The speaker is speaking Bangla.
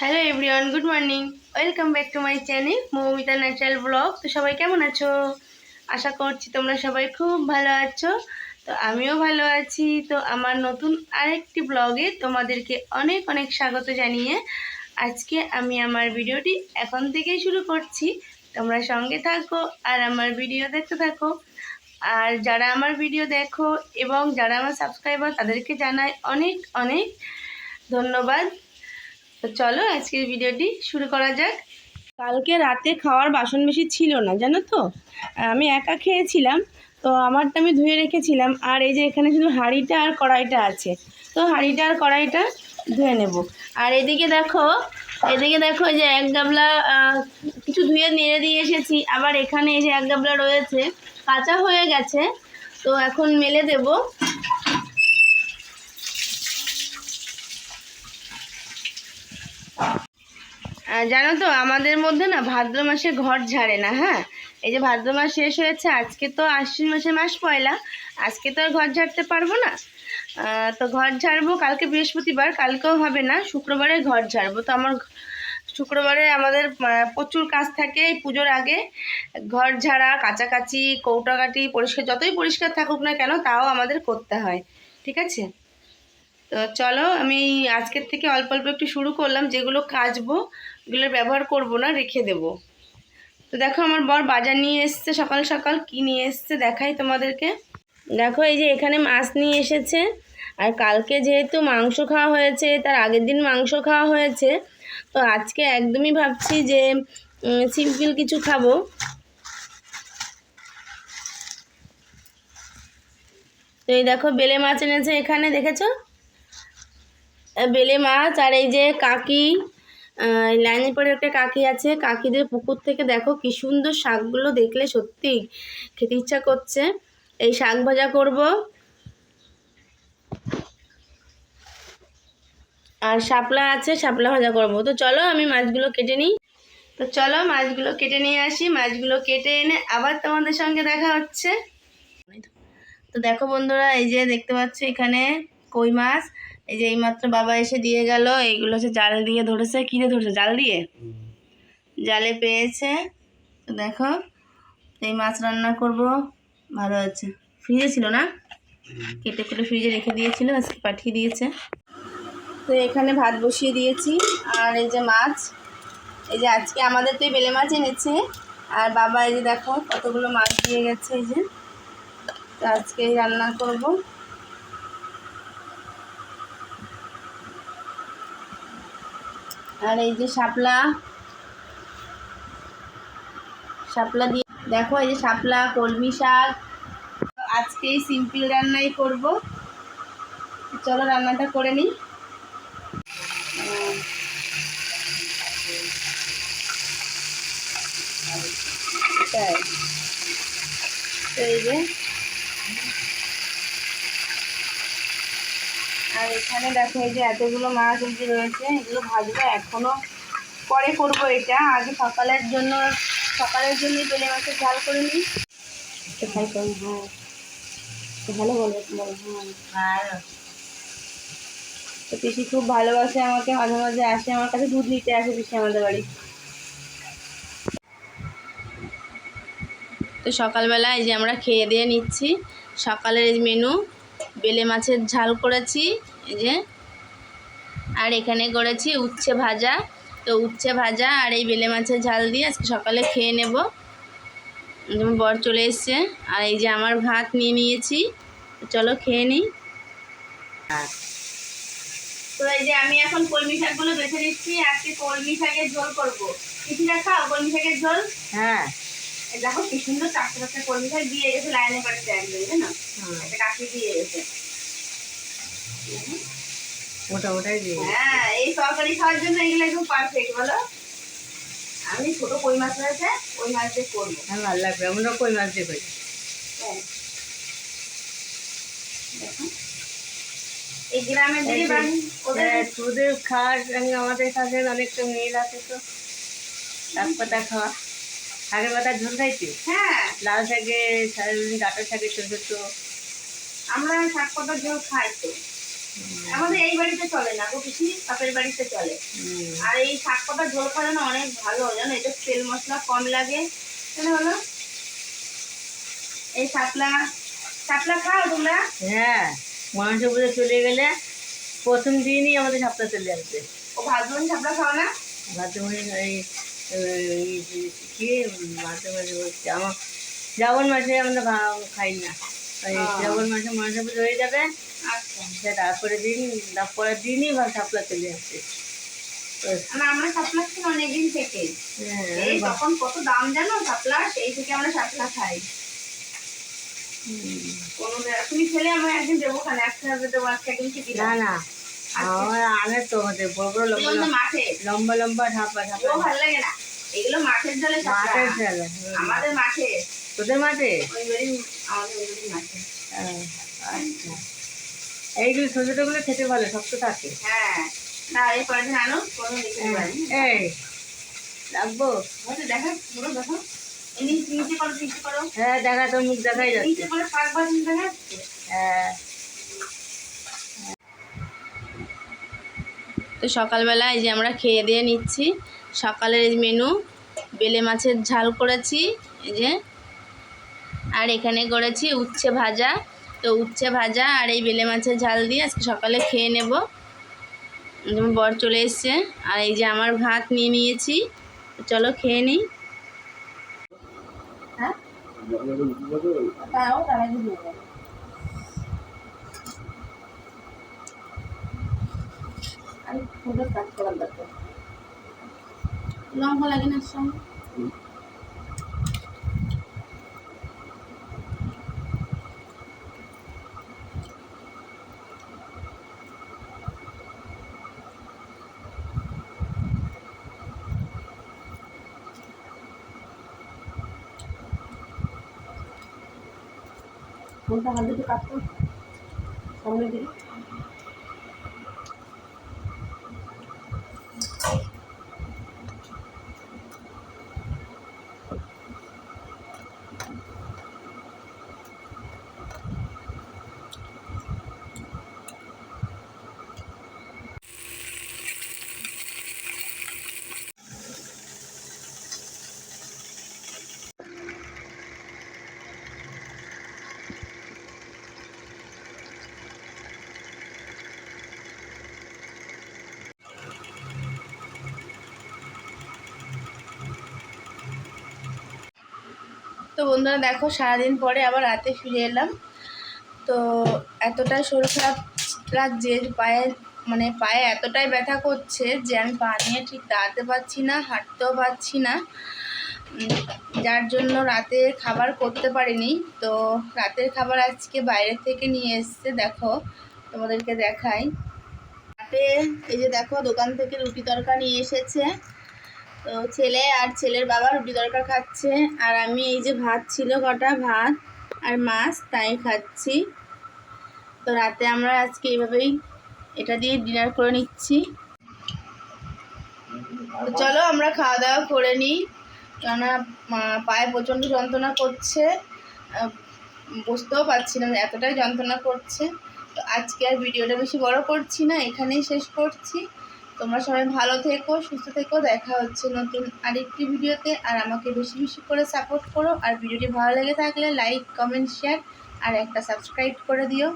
Hello everyone good morning welcome back to my channel Moumita natural blog তো সবাই কেমন আছো? আশা করছি তোমরা সবাই খুব ভালো আছো। তো আমিও ভালো আছি। তো আমার নতুন আরেকটি ব্লগে তোমাদেরকে অনেক অনেক স্বাগত জানিয়ে আজকে আমি আমার ভিডিওটি এখন থেকেই শুরু করছি। তোমরা সঙ্গে থাকো আর আমার ভিডিও দেখতে থাকো। আর যারা আমার ভিডিও দেখো এবং যারা আমার সাবস্ক্রাইবার তাদেরকে জানাই অনেক অনেক ধন্যবাদ। তো চলো আজকের ভিডিওটি শুরু করা যাক। কালকে রাতে খাওয়ার বাসন বেশি ছিল না, জানো তো? আমি একা খেয়েছিলাম, তো আমারটা আমি ধুয়ে রেখেছিলাম, আর এই যে এখানে শুধু হাঁড়িটা আর কড়াইটা আছে। তো হাঁড়িটা আর কড়াইটা ধুয়ে নেব। আর এদিকে দেখো এদিকে দেখো যে এক গাবলা কিছু ধুয়ে নেড়ে দিয়ে এসেছি। আবার এখানে এই যে এক গাবলা রয়েছে, কাঁচা হয়ে গেছে, তো এখন মেলে দেবো। জানো তো, আমাদের মধ্যে না ভাদ্র মাসে ঘর ঝাড়ে না হ্যাঁ? এই যে ভাদ্র মাস শেষ হয়েছে, আজকে তো আশ্বিন মাসে মাস পয়লা, আজকে তো আর ঘর ঝাড়তে পারব না। তো ঘর ঝাড়বো কালকে বৃহস্পতিবার, কালকেও হবে না, শুক্রবারে ঘর ঝাড়বো। তো আমার শুক্রবারে আমাদের প্রচুর কাজ থাকে এই পুজোর আগে। ঘর ঝাড়া, কাচাকাচি, কৌটাকাটি, পরিষ্কার, যতই পরিষ্কার থাকুক না কেন, তাও আমাদের করতে হয়, ঠিক আছে? তো চলো, আমি আজকের থেকে অল্প অল্প একটু শুরু করলাম, যেগুলো কাচবো এগুলো ব্যবহার করব না, রেখে দেব। তো দেখো আমার বর বাজার নিয়ে এসছে, সকাল সকাল কি নিয়ে এসছে দেখাই তোমাদেরকে। দেখো এই যে এখানে মাছ নিয়ে এসেছে, আর কালকে যেহেতু মাংস খাওয়া হয়েছে, তার আগের দিন মাংস খাওয়া হয়েছে, তো আজকে একদমই ভাবছি যে সিম্পল কিছু খাব। তো এই দেখো বেলে মাছ এনেছে এখানে, দেখেছ? বেলে মাছ আর এই যে কাকি লাইনের পরে একটা কাকি আছে। কাকিদের পুকুর থেকে দেখো কি সুন্দর শাকগুলো দেখলে সত্যি খেতে ইচ্ছা করছে। এই শাক ভাজা করব। আর শাপলা আছে, শাপলা ভাজা করব। তো চলো আমি মাছগুলো কেটে নিই। তো চলো মাছগুলো কেটে নিয়ে আসি। মাছগুলো কেটে এনে আবার তোমাদের সঙ্গে দেখা হচ্ছে। তো দেখো বন্ধুরা, এই যে দেখতে পাচ্ছ এখানে কই মাছ। এই যে এইমাত্র বাবা এসে দিয়ে গেল, এইগুলো হচ্ছে জাল দিয়ে ধরেছে। কিনে ধরেছে? জাল দিয়ে? জালে পেয়েছে। দেখো, এই মাছ রান্না করব। ভালো আছে। ফ্রিজে ছিল না? কেটে কেটে ফ্রিজে রেখে দিয়েছিল, আজকে পাঠিয়ে দিয়েছে। তো এখানে ভাত বসিয়ে দিয়েছি। আর এই যে মাছ, এই যে আজকে আমাদের তো বেলে মাছ এনেছে। আর বাবা এই যে দেখো, কতগুলো মাছ দিয়ে গেছে এই যে। তো আজকে রান্না করব। আর এই যে শাপলা। শাপলা দিয়ে দেখো, এই যে শাপলা, কলমি শাক। আজকে এই সিম্পল রান্নাই করব। চলো রান্নাটা করে নিই। তাই এই যে আর এখানে দেখো এই যে এতগুলো মাছ এই যে রয়েছে এগুলো ভাজবো এখনও। পরে করব এটা। আগে সকালের জন্য সকালের জন্যই বেলে মাছের ঝাল করে নিই। তো খাই করি হ্যাঁ তো ভালো বলবে বলো হ্যাঁ তো পিসি খুব ভালোবাসে আমাকে মাঝে মাঝে আসে। আমার কাছে দুধ নিতে আসে পিসি আমাদের বাড়ি। তো সকালবেলা এই যে আমরা খেয়ে দিয়ে নিচ্ছি। সকালের এই মেনু বেলে মাছের ঝাল করেছি, এই যে। আর এখানে করেছি উচ্ছে ভাজা। তো উচ্ছে ভাজা আর এই বেলে মাছের ঝাল দিয়ে আজকে সকালে খেয়ে নেব। বর চলে এসছে। আর এই যে আমার ভাত নিয়ে নিয়েছি। চলো খেয়ে নিই। তো এই যে আমি এখন কলমি শাকগুলো বেছে নিচ্ছি। আজকে কলমি শাকের ঝোল করব। কিছুটা খাও কলমি শাকের ঝোল? হ্যাঁ। দেখো কি সুন্দর চারটে চারটে শাক দিয়ে গেছে লাইনে একদম জানো? একটা কাকি দিয়ে গেছে। ওটা ওটাই দিয়ে হ্যাঁ এই তরকারি খাওয়ার জন্য এগুলো একদম পারফেক্ট বলো? আমি ছোট কই মাছ রয়েছে ওই মাছ দিয়ে করব। হ্যাঁ ভালো লাগবে আমরা কই মাছ দিয়ে করি। হ্যাঁ। দেখো। এই গ্রামের দিকে বাড়ি ওদের হ্যাঁ, তোদের খাওয়ার সঙ্গে আমাদের কাছে অনেকটা মিল আছে তো। পাতা খাওয়া। শাকের পাতার ঝোল খাইছি? হ্যাঁ। লাল শাকে ডাটা শাকে ছোটো ছোটো আমরা শাক পাতার ঝোল খাই তো। আমাদের এই বাড়িতে চলে না গো পিসি বাপের বাড়িতে চলে। আর এই শাক পাতা ঝোল করা না অনেক ভালো জানো? এটা তেল মশলা কম লাগে। কেন বলো? এই শাপলা শাপলা খাও তোমরা? হ্যাঁ মাংস পুজো চলে গেলে প্রথম দিনই আমাদের সাপ্তাহ চলে আসবে। ও ভাত ভাজুন শাপলা খাও না? মাঝে এই এই কি মাঝে মাঝে হচ্ছে আমার শ্রাবণ মাসে আমরা খাই না শ্রাবণ মাসে মাংস হয়ে যাবে আচ্ছা তারপরে দিন তারপরের দিনই ভাত সাপ্তাহ চলে আসছে আমরা শাপলা খাই অনেকদিন থেকে তখন কত দাম জানো শাপলা সেই থেকে আমরা শাপলা খাই। কোনো তুমি খেলে আমরা একদিন দেবো খানে একসাথে দেবো আজকে না না আমার আনে তো বড় বড় লম্বা লম্বা। মাঠে। লম্বা লম্বা ঢাপা ঢাপা ভালো লাগে না? এগুলো মাঠের মাঠের আমাদের মাঠে। তোদের মাঠে? আচ্ছা। এইগুলো ছোটগুলো খেতে ভালো শক্ত থাকে। হ্যাঁ। না এই আনো কোনো পারি এই রাখব। দেখা পুরো দেখো। নিচে করো নিচে করো। হ্যাঁ দেখা তোর মুখ দেখাই যাচ্ছে। নিচে করে শাক ভাজি দেখা যাচ্ছে। হ্যাঁ। সকালবেলা এই যে আমরা খেয়ে দিয়ে নিচ্ছি। সকালের এই মেনু বেলে মাছের ঝাল করেছি এই যে। আর এখানে করেছি উচ্ছে ভাজা। তো উচ্ছে ভাজা আর এই বেলে মাছের ঝাল দিয়ে আজকে সকালে খেয়ে নেব। যেমন বর চলে এসছে। আর এই যে আমার ভাত নিয়ে নিয়েছি। চলো খেয়ে নিই। হ্যাঁ তাও তার আগে দেবো আর সুন্দর কাজ করার দরকার। লঙ্কা লাগে না সঙ্গে কোনটা হাত দুটো কাটতো সামনে দিকে। তো বন্ধুরা দেখো, সারাদিন পরে আবার রাতে ফিরে এলাম। তো এতটাই শরীর খারাপ লাগছে পায়ে মানে পায়ে এতটাই ব্যথা করছে যে আমি পা নিয়ে ঠিক দাঁড়াতে পারছি না, হাঁটতেও পারছি না। যার জন্য রাতে খাবার করতে পারিনি। তো রাতের খাবার আজকে বাইরে থেকে নিয়ে এসছে, দেখো, তোমাদেরকে দেখাই। রাতে এই যে দেখো, দোকান থেকে রুটি তরকা নিয়ে এসেছে। তো ছেলে আর ছেলের বাবা রুটি তরকা খাচ্ছে। আর আমি এই যে ভাত ছিল কটা, ভাত আর মাছ, তাই খাচ্ছি। তো রাতে আমরা আজকে এইভাবেই এটা দিয়ে ডিনার করে নিচ্ছি। তো চলো আমরা খাওয়া দাওয়া করে নিই। কেননা পায়ে প্রচণ্ড যন্ত্রণা করছে। বুঝতেও পারছি না এতটাই যন্ত্রণা করছে। তো আজকে আর ভিডিওটা বেশি বড় করছি না, এখানেই শেষ করছি। তোমরা সবাই ভালো থেকো, সুস্থ থেকো, দেখা হচ্ছে নতুন আরেকটি ভিডিওতে। আর আমাকে বেশি বেশি করে সাপোর্ট করো। আর ভিডিওটি ভালো লেগে থাকলে লাইক কমেন্ট শেয়ার আর একটা সাবস্ক্রাইব করে দিও।